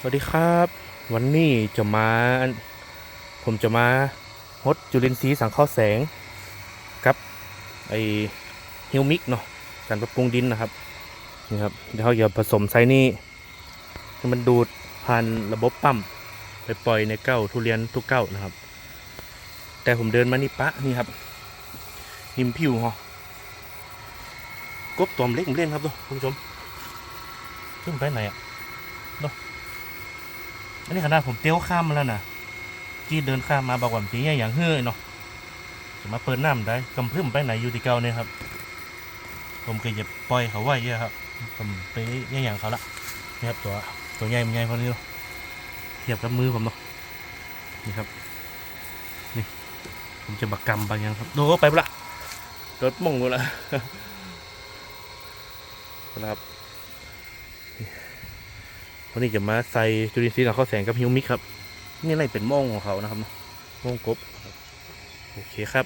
สวัสดีครับ วันนี้จะมา ผมจะมาฮดจุลินทรีย์สังเคราะห์แสงกับไอฮิวมิกเนาะการปรับปรุงดินนะครับนี่ครับเดี๋ยวเราจะผสมไซนี่ให้มันดูดผ่านระบบปั๊มไปปล่อยในเก้าทุเรียนทุกเก้านะครับ แต่ผมเดินมานี่ปะนี่ครับหิมผิวเหรอกบตอมเล็กเล่นครับทุกผู้ชมขึ้นไปไหนอะเนาะ อันนี้ขนาดผมเตี้ยวข้ามมาแล้วนะจี้เดินข้ามมาบอกว่ามันจะแย่อย่างเฮ้ยเนาะจะมาเปิดน้ำได้กำพึ่มไปไหนอยู่ที่เก่าเนี่ยครับ ผมก็จะปล่อยเขาไว้เยอะครับผมไปแย่อย่างเขาละนี่ครับตัวตัวใหญ่มันใหญ่พอนี้เนาะเทียบกับมือผมเนาะนี่ครับนี่ผมจะบักกำบางอย่างครับโดไปละรถมงหมดละครับ วันนี้จะมาใส่จุลินทรีย์หลังข้าวแสงกับฮิวมิกครับ นี่อะไรเป็นโม่งของเขานะครับโม่งกบ โอเคครับ